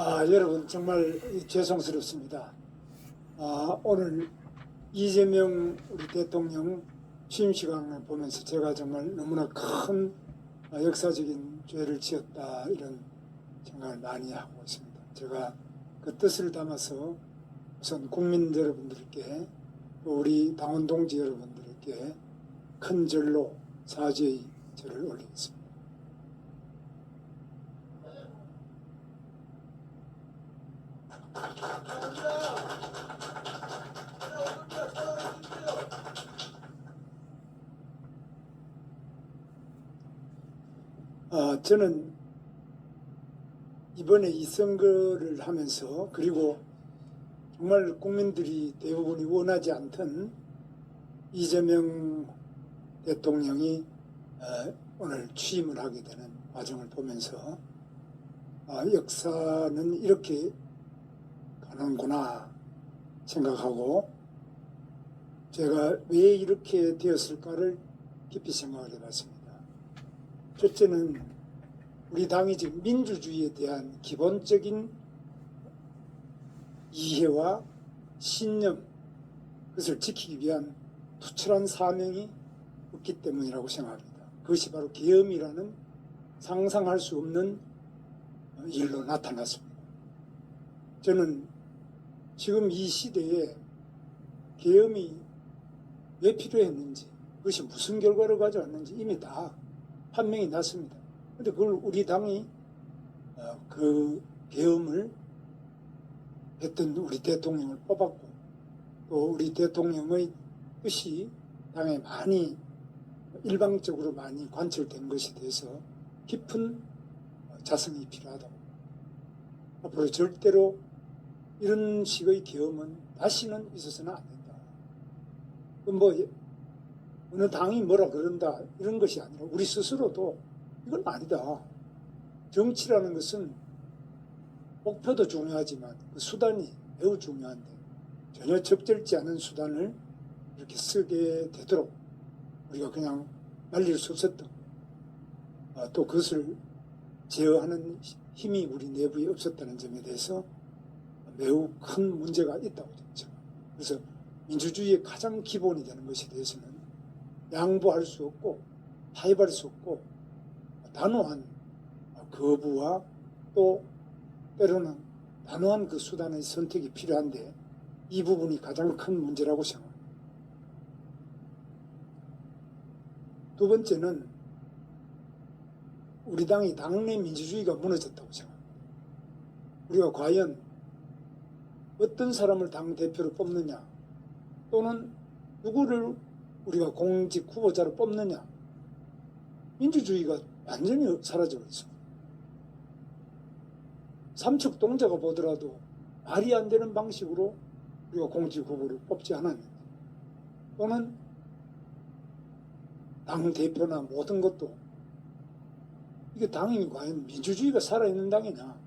아, 여러분 정말 죄송스럽습니다. 아, 오늘 이재명 우리 대통령 취임 시간을 보면서 제가 정말 너무나 큰 아, 역사적인 죄를 지었다 이런 생각을 많이 하고 있습니다. 제가 그 뜻을 담아서 우선 국민 여러분들께 또 우리 당원 동지 여러분들께 큰 절로 사죄의 절을 올리겠습니다. 어, 저는 이번에 이 선거를 하면서 그리고 정말 국민들이 대부분이 원하지 않던 이재명 대통령이 어, 오늘 취임을 하게 되는 과정을 보면서 아, 역사는 이렇게 가는구나 생각하고 제가 왜 이렇게 되었을까를 깊이 생각을 해봤습니다. 첫째는 우리 당이 지금 민주주의에 대한 기본적인 이해와 신념, 그것을 지키기 위한 투철한 사명이 없기 때문이라고 생각합니다. 그것이 바로 계엄이라는 상상할 수 없는 일로 나타났습니다. 저는 지금 이 시대에 계엄이 왜 필요했는지, 그것이 무슨 결과를 가져왔는지 이미 다 판명이 났습니다. 근데 그걸 우리 당이 어, 그 계엄을 했던 우리 대통령을 뽑았고 또 우리 대통령의 뜻이 당에 많이 일방적으로 많이 관철된 것에 대해서 깊은 자성이 필요하다고. 앞으로 절대로 이런 식의 계엄은 다시는 있어서는 안 된다. 뭐 어느 당이 뭐라 그런다 이런 것이 아니라 우리 스스로도 이건 아니다. 정치라는 것은 목표도 중요하지만 그 수단이 매우 중요한데 전혀 적절치 않은 수단을 이렇게 쓰게 되도록 우리가 그냥 말릴 수 없었던 아, 또 그것을 제어하는 힘이 우리 내부에 없었다는 점에 대해서 매우 큰 문제가 있다고 저는 그래서 민주주의의 가장 기본이 되는 것에 대해서는 양보할 수 없고 타협할 수 없고 단호한 거부와 또 때로는 단호한 그 수단의 선택이 필요한데 이 부분이 가장 큰 문제라고 생각합니다. 두 번째는 우리 당이 당내 민주주의가 무너졌다고 생각합니다. 우리가 과연 어떤 사람을 당 대표로 뽑느냐? 또는 누구를 우리가 공직 후보자로 뽑느냐? 민주주의가 완전히 사라져 있습니다. 삼척 동자가 보더라도 말이 안 되는 방식으로 우리가 공직 후보를 뽑지 않았는데 또는 당 대표나 모든 것도 이게 당이 과연 민주주의가 살아있는 당이냐?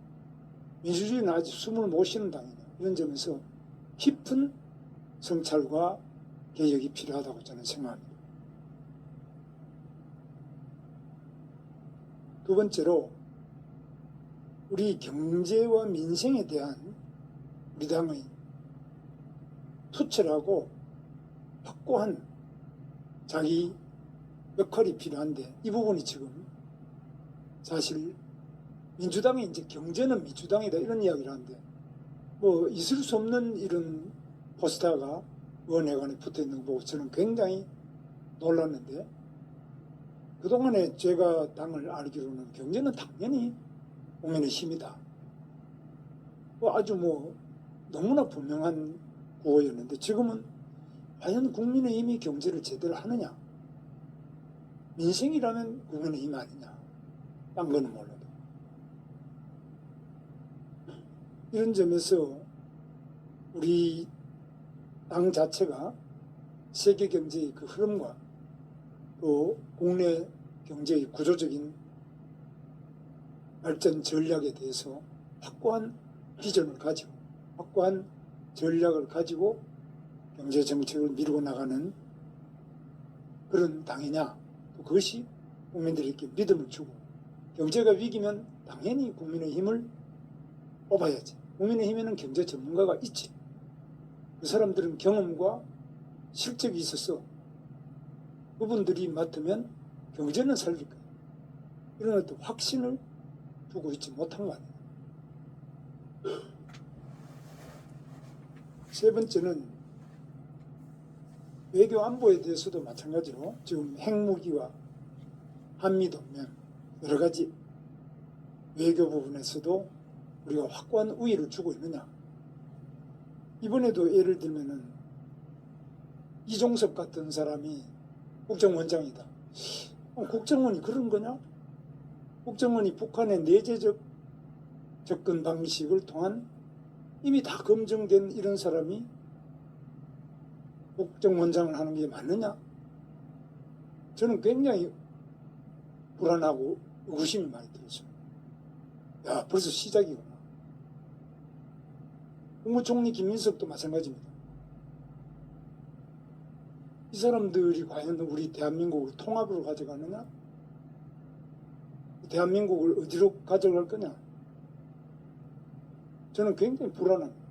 민주주의는 아직 숨을 못 쉬는 당이냐 이런 점에서 깊은 성찰과 개혁이 필요하다고 저는 생각합니다. 두 번째로 우리 경제와 민생에 대한 우리 당의 투철하고 확고한 자기 역할이 필요한데 이 부분이 지금 사실 민주당이 이제 경제는 민주당이다 이런 이야기를 하는데 뭐 있을 수 없는 이런 포스터가 의원회관에 붙어 있는 거 보고 저는 굉장히 놀랐는데 그동안에 제가 당을 알기로는 경제는 당연히 국민의 힘이다. 뭐 아주 뭐 너무나 분명한 구호였는데 지금은 과연 국민의 힘이 경제를 제대로 하느냐? 민생이라면 국민의 힘 아니냐? 딴 거는 몰라도. 이런 점에서 우리 당 자체가 세계 경제의 그 흐름과 또 국내 경제의 구조적인 발전 전략에 대해서 확고한 비전을 가지고 확고한 전략을 가지고 경제 정책을 미루고 나가는 그런 당이냐 또 그것이 국민들에게 믿음을 주고 경제가 위기면 당연히 국민의 힘을 뽑아야지. 국민의힘에는 경제 전문가가 있지. 그 사람들은 경험과 실적이 있어서 그분들이 맡으면 경제는 살릴 거야. 이런 어떤 확신을 두고 있지 못한 거 아니에요. 세 번째는 외교 안보에 대해서도 마찬가지로 지금 핵무기와 한미동맹 여러 가지 외교 부분에서도 우리가 확고한 우위를 주고 있느냐. 이번에도 예를 들면은 이종섭 같은 사람이 국정원장이다. 어, 국정원이 그런 거냐? 국정원이 북한의 내재적 접근 방식을 통한 이미 다 검증된 이런 사람이 국정원장을 하는 게 맞느냐? 저는 굉장히 불안하고 의구심이 많이 들었어요. 야, 벌써 시작이구나. 국무총리 김민석도 마찬가지입니다. 이 사람들이 과연 우리 대한민국을 통합으로 가져가느냐? 대한민국을 어디로 가져갈 거냐? 저는 굉장히 불안합니다.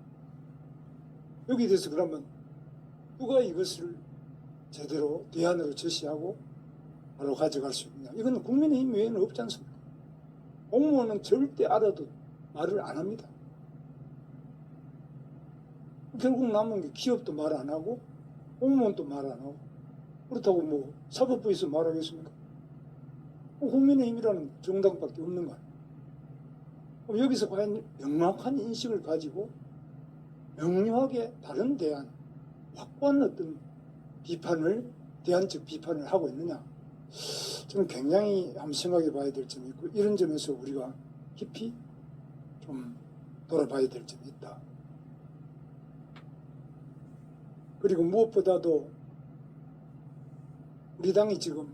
여기에 대해서 그러면 누가 이것을 제대로 대안으로 제시하고 바로 가져갈 수 있느냐? 이건 국민의힘 외에는 없지 않습니까? 공무원은 절대 알아도 말을 안 합니다. 결국 남은 게 기업도 말 안 하고 공무원도 말 안 하고 그렇다고 뭐 사법부에서 말하겠습니까? 뭐 국민의힘이라는 정당밖에 없는 거 아니에요. 여기서 과연 명확한 인식을 가지고 명료하게 다른 대안, 확고한 어떤 비판을 대안적 비판을 하고 있느냐? 저는 굉장히 한번 생각해 봐야 될 점이 있고 이런 점에서 우리가 깊이 좀 돌아봐야 될 점이 있다. 그리고 무엇보다도 우리 당이 지금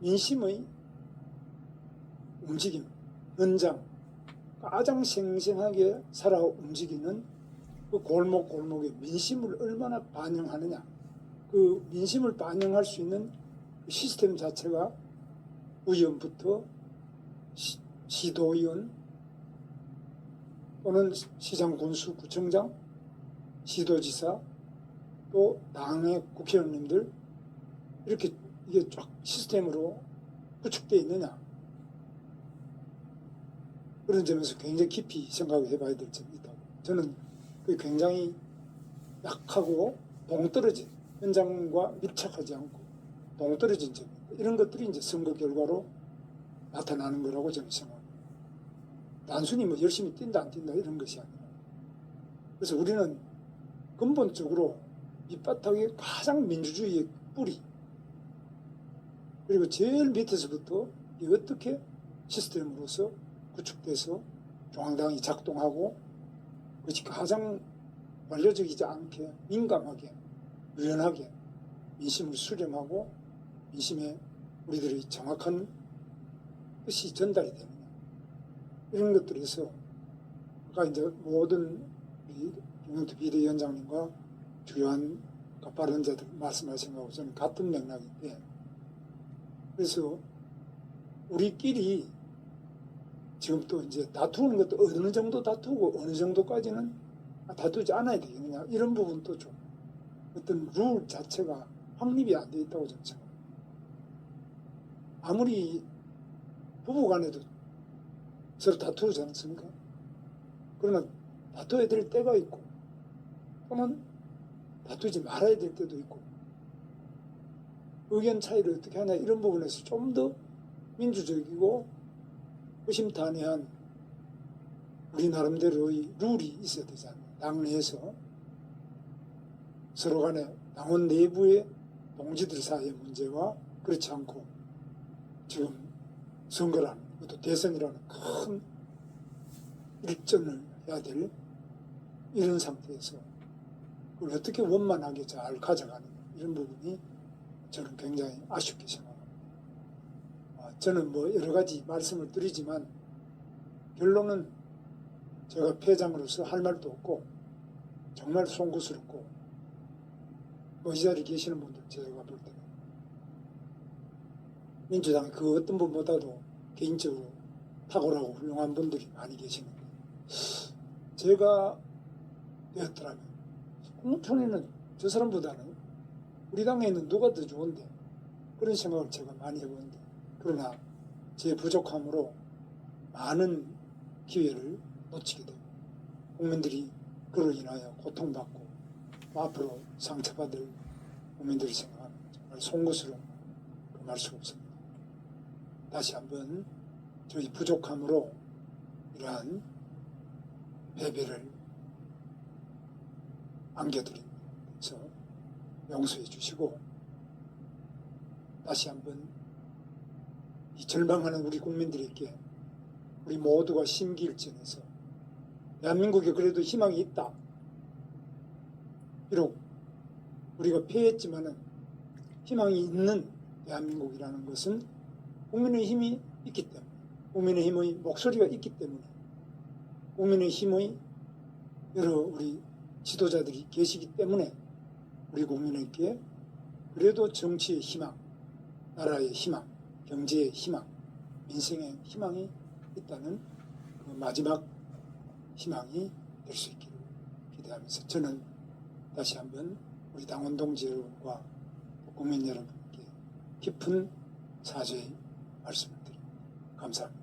민심의 움직임, 현장, 가장 생생하게 살아 움직이는 그 골목 골목의 민심을 얼마나 반영하느냐. 그 민심을 반영할 수 있는 그 시스템 자체가 의원부터 시, 시도의원 또는 시장 군수 구청장, 시도지사 또 당의 국회의원님들 이렇게 이게 쫙 시스템으로 구축되어 있느냐. 그런 점에서 굉장히 깊이 생각해 봐야 될 점이 있다고. 저는 그게 굉장히 약하고 동떨어진 현장과 밀착하지 않고 동떨어진 점 이런 것들이 이제 선거 결과로 나타나는 거라고 저는 생각합니다. 단순히 뭐 열심히 뛴다 안 뛴다 이런 것이 아니라. 그래서 우리는 근본적으로 밑바탕에 가장 민주주의의 뿌리. 그리고 제일 밑에서부터 어떻게 시스템으로서 구축돼서 중앙당이 작동하고 그것이 가장 완료적이지 않게 민감하게 유연하게 민심을 수렴하고 민심에 우리들의 정확한 뜻이 전달이 되느냐 이런 것들에서 아까 이제 모든 우리 김영태 비대위원장님과 주요한 발언자들 말씀하신 거하고 저는 같은 맥락인데 그래서 우리끼리 지금 또 이제 다투는 것도 어느 정도 다투고 어느 정도까지는 다투지 않아야 되겠느냐 이런 부분도 좀 어떤 룰 자체가 확립이 안 돼 있다고 저는 생각합니다. 아무리 부부간에도 서로 다투지 않습니까? 그러나 다투어야 될 때가 있고 또는 다투지 말아야 될 때도 있고 의견 차이를 어떻게 하냐 이런 부분에서 좀 더 민주적이고 의심탄회한 우리 나름대로의 룰이 있어야 되잖아요. 당내에서 서로 간에 당원 내부의 동지들 사이의 문제와 그렇지 않고 지금 선거라는 또 대선이라는 큰 일전을 해야 될 이런 상태에서 그걸 어떻게 원만하게 잘 가져가는 이런 부분이 저는 굉장히 아쉽게 생각합니다. 아, 저는 뭐 여러 가지 말씀을 드리지만 결론은 제가 패장으로서 할 말도 없고 정말 송구스럽고 뭐이 자리에 계시는 분들 제가 볼 때는 민주당 그 어떤 분보다도 개인적으로 탁월하고 훌륭한 분들이 많이 계시는데 제가 되었더라면 국무총리는 저 사람보다는 우리 당에 있는 누가 더 좋은데 그런 생각을 제가 많이 해보는데 그러나 제 부족함으로 많은 기회를 놓치게 되고 국민들이 그로 인하여 고통받고 앞으로 상처받을 국민들이 생각하면 정말 송구스러운 그말 수 없습니다. 다시 한번 저희 부족함으로 이러한 배배를 안겨드립니다. 그래서 용서해 주시고 다시 한번 이 절망하는 우리 국민들에게 우리 모두가 심기일전해서 대한민국에 그래도 희망이 있다. 비록 우리가 패했지만은 희망이 있는 대한민국이라는 것은 국민의 힘이 있기 때문에 국민의 힘의 목소리가 있기 때문에 국민의 힘의 여러 우리 지도자들이 계시기 때문에 우리 국민에게 그래도 정치의 희망, 나라의 희망, 경제의 희망, 민생의 희망이 있다는 그 마지막 희망이 될 수 있기를 기대하면서 저는 다시 한번 우리 당원 동지 여러분과 국민 여러분께 깊은 사죄의 말씀을 드립니다. 감사합니다.